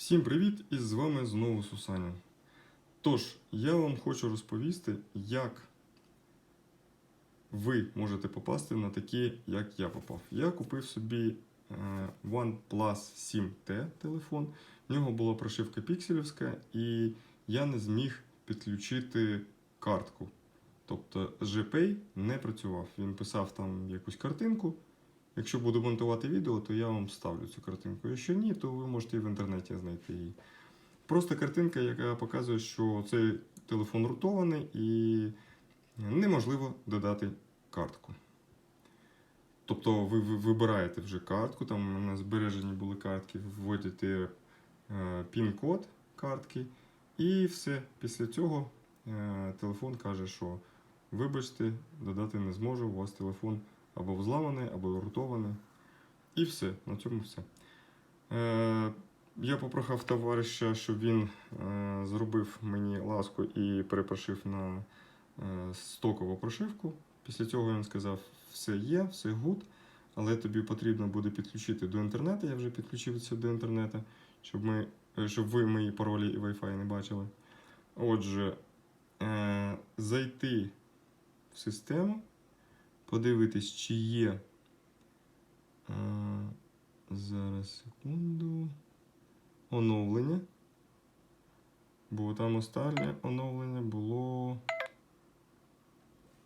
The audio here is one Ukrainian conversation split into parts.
Всім привіт! І з вами знову Сусаня. Тож, я вам хочу розповісти, як ви можете попасти на такі, як я попав. Я купив собі е, OnePlus 7T телефон. В нього була прошивка пікселівська, і я не зміг підключити картку. Тобто GPay не працював. Він писав там якусь картинку. Якщо буду монтувати відео, то я вам ставлю цю картинку. Якщо ні, то ви можете і в інтернеті знайти її. Просто картинка, яка показує, що цей телефон рутований і неможливо додати картку. Тобто ви ви вибираєте вже картку, там у нас збережені були картки, вводите е, пін-код картки, і все. Після цього е, телефон каже, що вибачте, додати не зможу, у вас телефон або взламаний, або рутований. І все, на цьому все. Е, я попрохав товариша, щоб він е, зробив мені ласку і перепрошив на е, стокову прошивку. Після цього він сказав: все є, все гуд, але тобі потрібно буде підключити до інтернету. Я вже підключився до інтернету, щоб, ми, е, щоб ви мої паролі і Wi-Fi не бачили. Отже, е, зайти в систему подивитись, чи є. А, зараз секунду. Оновлення. Бо там останнє оновлення було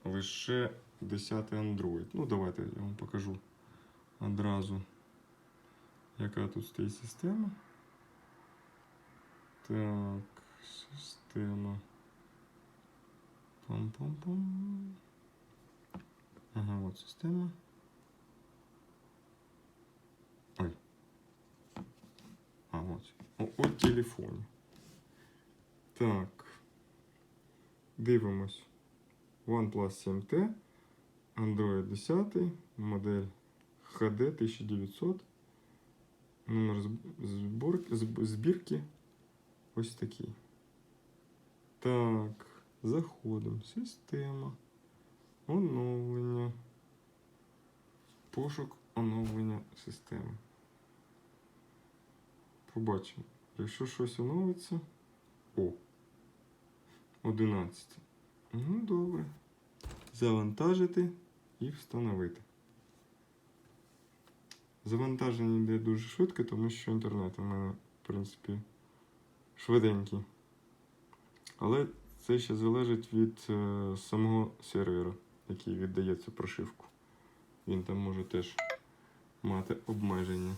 лише 10 Android. Ну, давайте я вам покажу одразу, яка тут стоїть система. Так, система. Пам-пам-пам. Ага, вот система. Ой. А, вот. О, о телефоні. Так. Дивимось. OnePlus 7T. Android 10. Модель HD 1900. Номер зб- збор- збірки. Ось такий. Так. Заходимо. Система. Оновлення. Пошук оновлення системи. Побачимо. Якщо щось оновиться. О. 11. Ну, добре. Завантажити і встановити. Завантаження йде дуже швидко, тому що інтернет у мене, в принципі, швиденький. Але це ще залежить від е, самого сервера, який віддає цю прошивку. Він там може теж мати обмеження.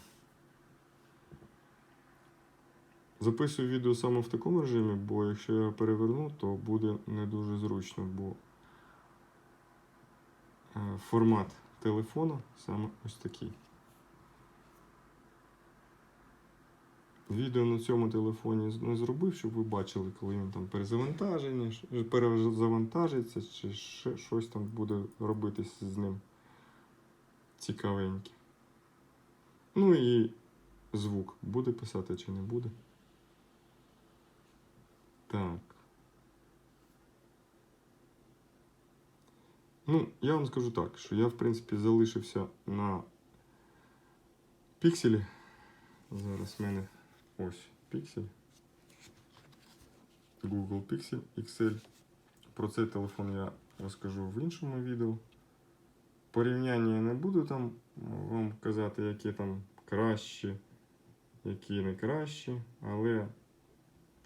Записую відео саме в такому режимі, бо якщо я переверну, то буде не дуже зручно, бо е, формат телефону саме ось такий. Відео на цьому телефоні не зробив, щоб ви бачили, коли він там перезавантаження, перезавантажиться, чи ще щось там буде робитись з ним цікавеньке. Ну і звук буде писати чи не буде. Так. Ну, я вам скажу так, що я, в принципі, залишився на пікселі. Зараз в мене ось піксель. Google Pixel XL. Про цей телефон я розкажу в іншому відео. Порівняння я не буду там вам казати, які там кращі, які не кращі, але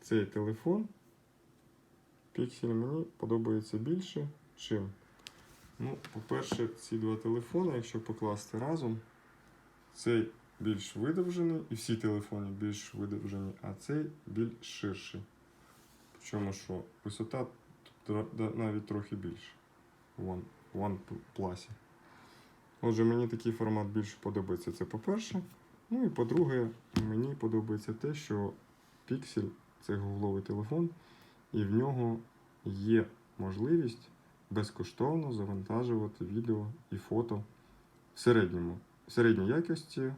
цей телефон Pixel мені подобається більше, чим. Ну, по-перше, ці два телефони, якщо покласти разом, цей більш видовжений, і всі телефони більш видовжені, а цей більш ширший. Причому що висота навіть трохи більша. в One, OnePlus. Отже, мені такий формат більше подобається. Це по-перше. Ну і по-друге, мені подобається те, що Pixel це гугловий телефон, і в нього є можливість безкоштовно завантажувати відео і фото в середньому, в середній якості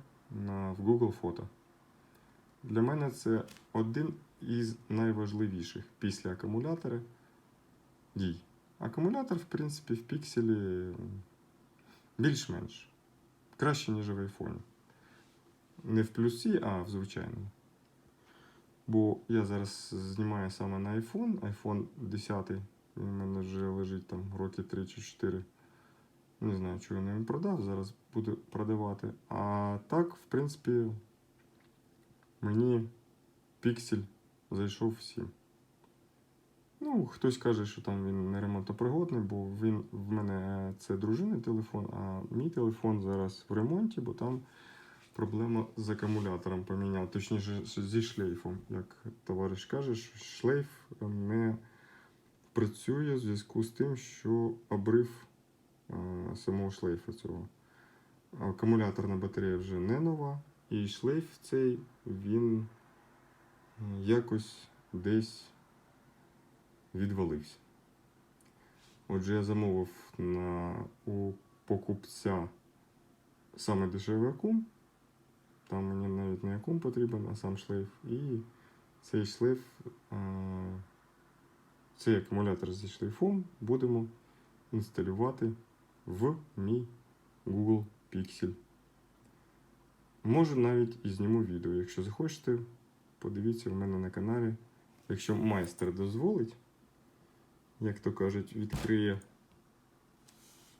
в Google Фото. Для мене це один із найважливіших після акумулятора дій. Акумулятор, в принципі, в пікселі більш-менш краще, ніж в айфоні. Не в плюсі, а в звичайному. Бо я зараз знімаю саме на iPhone, iPhone 10, він у мене вже лежить там роки 3 чи 4. Не знаю, чого я не продав, зараз буду продавати. А так, в принципі, мені піксель зайшов всім. Ну, хтось каже, що там він не ремонтопригодний, бо він в мене це дружини телефон, а мій телефон зараз в ремонті, бо там проблема з акумулятором поміняв, точніше зі шлейфом. Як товариш каже, що шлейф не працює в зв'язку з тим, що обрив е, самого шлейфа цього. Акумуляторна батарея вже не нова, і шлейф цей він е, якось десь відвалився. Отже, я замовив на, у покупця саме дешевий акум. Там мені навіть не акум потрібен, а сам шлейф. І цей шлейф, цей акумулятор зі шлейфом будемо інсталювати в мій Google Pixel. Можу навіть і зніму відео. Якщо захочете, подивіться в мене на каналі. Якщо майстер дозволить, як то кажуть, відкриє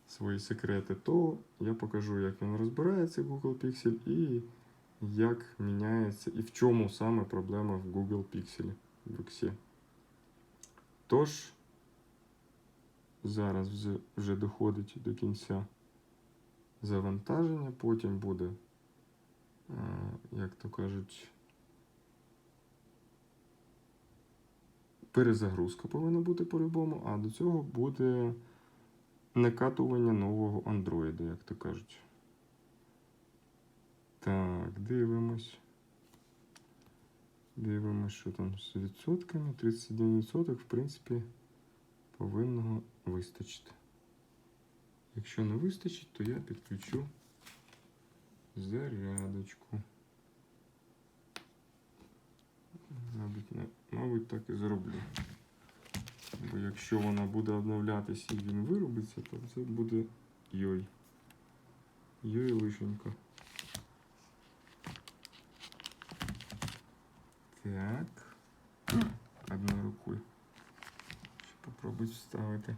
свої секрети, то я покажу, як він розбирається Google Pixel і як міняється, і в чому саме проблема в Google Pixel в X. Тож, зараз вже- доходить до кінця завантаження, потім буде, е, як то кажуть, перезагрузка повинна бути по-любому, а до цього буде накатування нового Android, як то кажуть. Так, дивимось. Дивимось, що там з відсотками. 31% в принципі повинно вистачити. Якщо не вистачить, то я підключу зарядочку. Мабуть, мабуть, так і зроблю. Бо якщо вона буде обновлятися і він виробиться, то це буде йой. Йой лишенько. Так. Одною рукою. Ще попробуй вставити.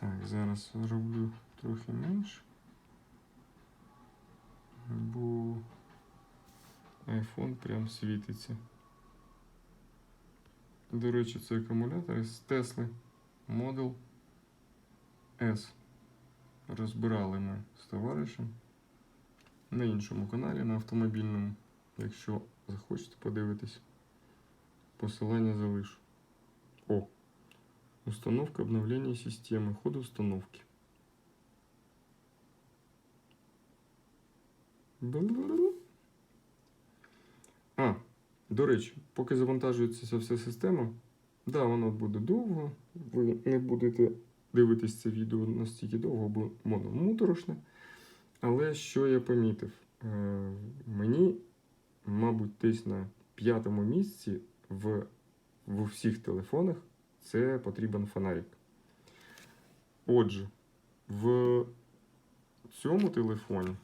Так, зараз зроблю трохи менше. Бо iPhone прям світиться. До речі, це акумулятор із Тесли Model S. Розбирали ми з товаришем на іншому каналі, на автомобільному. Якщо захочете подивитись, посилання залишу. Установка обновления системы. Ход установки. А, до речі, поки завантажується ця вся система, да, воно буде довго. Ви не будете дивитись це відео настільки довго, бо воно моторошне. Але що я помітив? Е, мені, мабуть, десь на п'ятому місці в, в всіх телефонах це потрібен фонарик. Отже, в цьому телефоні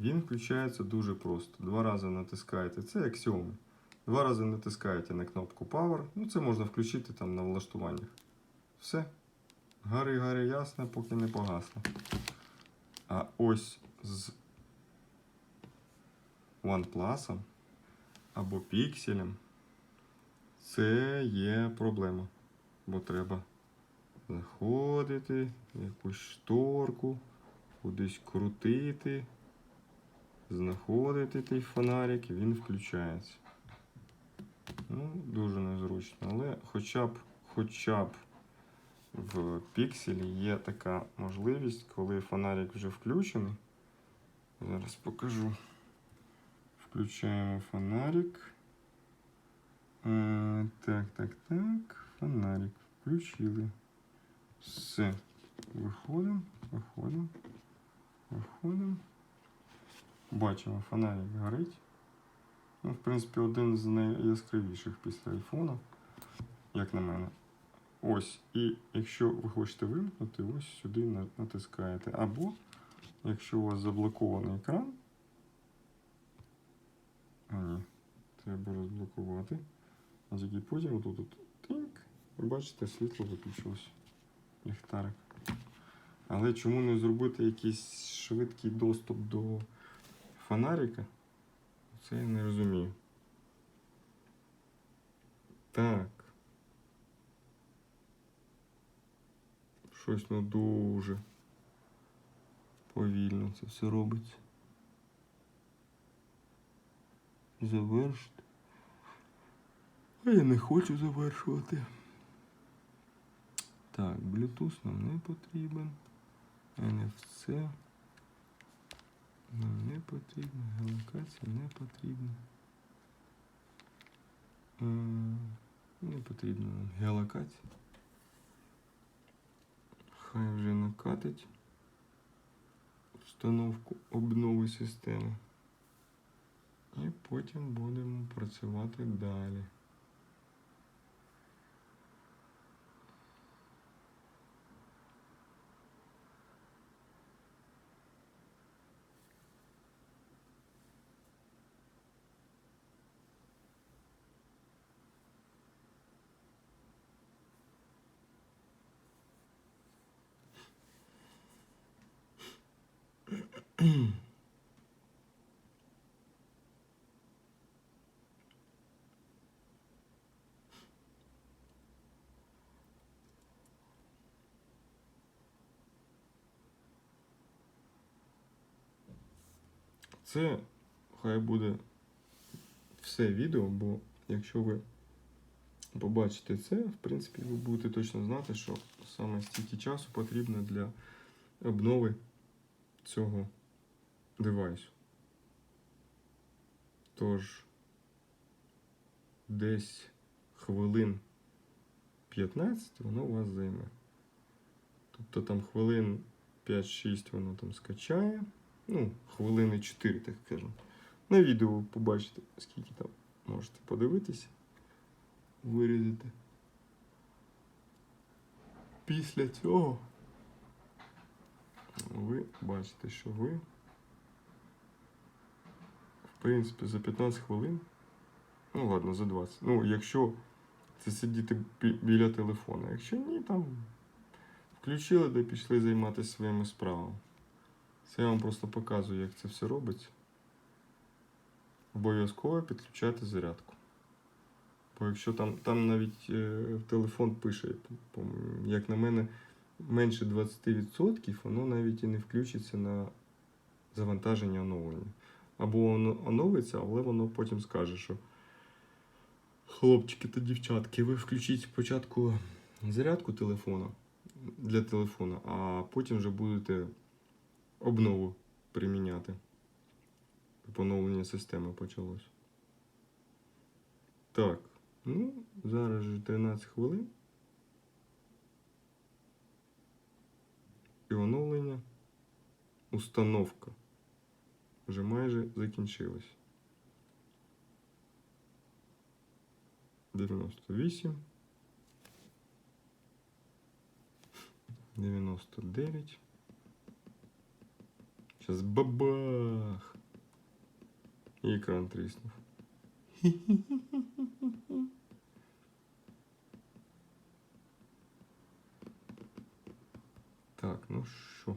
він включається дуже просто. Два рази натискаєте, це як Xiaomi. Два рази натискаєте на кнопку Power. Ну, це можна включити там на влаштуваннях. Все. Гари, гари, ясно, поки не погасне. А ось з OnePlus або Pixel це є проблема. Бо треба заходити, якусь шторку, кудись крутити, знаходити той фонарик, і він включається. Ну, дуже незручно. Але хоча б, хоча б в пікселі є така можливість, коли фонарик вже включений. Зараз покажу. Включаємо фонарик. Е, так, так, так. Фонарик включили. Все. Виходимо, виходимо, виходимо. Бачимо, фонарик горить. Ну, в принципі, один з найяскравіших після айфона, як на мене. Ось. І якщо ви хочете вимкнути, ось сюди натискаєте. Або якщо у вас заблокований екран. А ні, треба розблокувати. А тільки потім отут от тинк. Ви бачите, світло виключилось. Ліхтарик. Але чому не зробити якийсь швидкий доступ до фонарика? Це я не розумію. Так. Щось ну дуже повільно це все робиться. Завершити. А я не хочу завершувати. Так, Bluetooth нам не потрібен. NFC нам не потрібно. Геолокація не потрібна. Е, Не потрібна нам геолокація. Хай вже накатить встановку обнови системи. І потім будемо працювати далі. Це хай буде все відео, бо якщо ви побачите це, в принципі, ви будете точно знати, що саме стільки часу потрібно для обнови цього девайсу. Тож, десь хвилин 15 воно у вас займе. Тобто там хвилин 5-6 воно там скачає. Ну, хвилини 4, так скажемо. На відео побачите, скільки там можете подивитися, вирізати. Після цього ви бачите, що ви, в принципі, за 15 хвилин, ну ладно, за 20. Ну, якщо це сидіти біля телефона. Якщо ні, там включили де пішли займатися своїми справами. Це я вам просто показую, як це все робиться. Обов'язково підключати зарядку. Бо якщо там, там навіть е, телефон пише, як на мене, менше 20%, воно навіть і не включиться на завантаження оновлення. Або воно оновиться, але воно потім скаже, що хлопчики та дівчатки, ви включіть спочатку зарядку телефона для телефона, а потім вже будете обнову приміняти. Поновлення системи почалось. Так, ну, зараз же 13 хвилин. І оновлення. Установка вже майже закінчилась. 98. 99. Сейчас бабах. І екран тріснув. Так, ну що?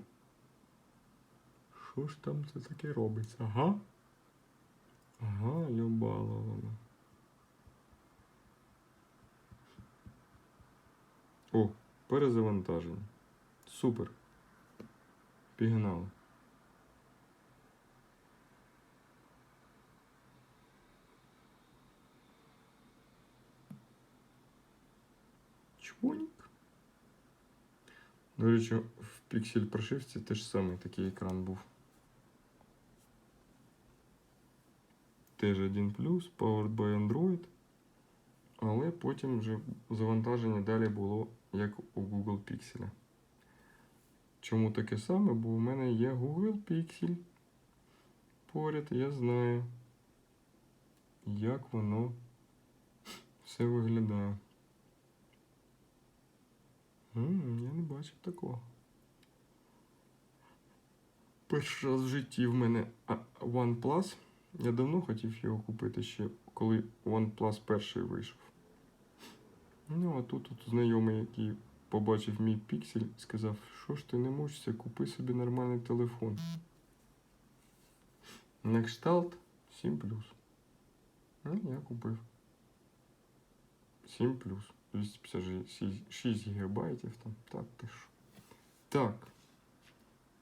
Що ж там це таке робиться? Ага. Ага, любала вона. О, перезавантаження. Супер. Пігнали. Чмонік. До речі, в піксель прошивці теж самий такий екран був. Теж 1 powered by Android. Але потім вже завантаження далі було як у Google Pixel. Чому таке саме? Бо у мене є Google Pixel. Поряд я знаю, як воно все виглядає. М, я не бачив такого. Перший раз в житті в мене OnePlus. Я давно хотів його купити ще, коли OnePlus перший вийшов. Ну, а тут, тут знайомий, який побачив мій піксель, сказав, що ж ти не мучишся, купи собі нормальний телефон. На кшталт 7 Ну, я купив. 7 256 гігабайтів там. Так, ти що. Так.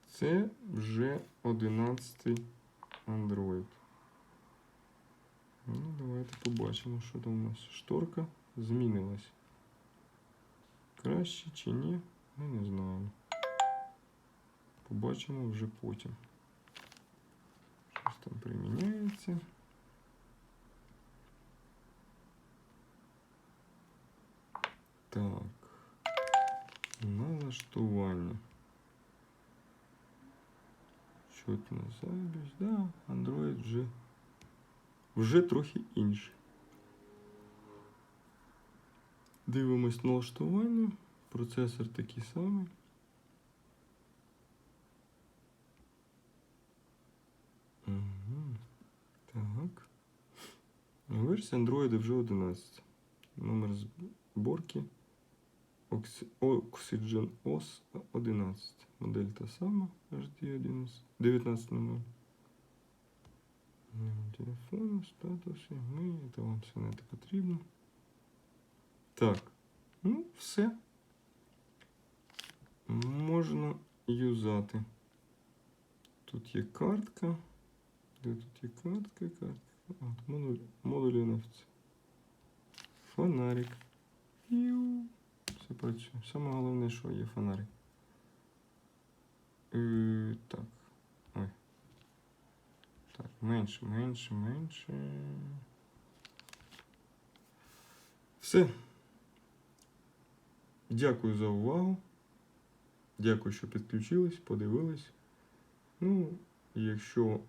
Це вже 11 Android. Ну, давайте побачимо, що там у нас. Шторка змінилась. Краще чи ні, ми не знаємо. Побачимо вже потім. Щось там приміняється. Так. Налаштування. Чутна запись. Да, Android вже, вже трохи інший. Дивимось налаштування. Процесор такий самий. Угу. Так. Версія Android вже 11. Номер зборки Oxygen OS 11. Модель та сама HD 11. 19.00. Телефон, статуси, ми, це вам все не потрібно. Так, ну, все. Можна юзати. Тут є картка. Де тут є картка, картка. От, модуль, модуль NFC. Фонарик. Піу. Все працює. Саме головне, що є фонарик. Е, так. Ой. Так, менше, менше, менше. Все. Дякую за увагу. Дякую, що підключились, подивились. Ну, якщо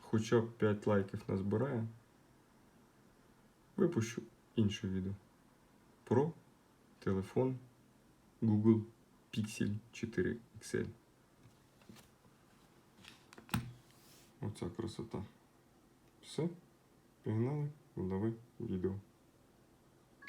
хоча б 5 лайків назбирає, випущу інше відео про телефон Google Pixel 4 XL. Оця красота. Все. Пігнали в нове відео.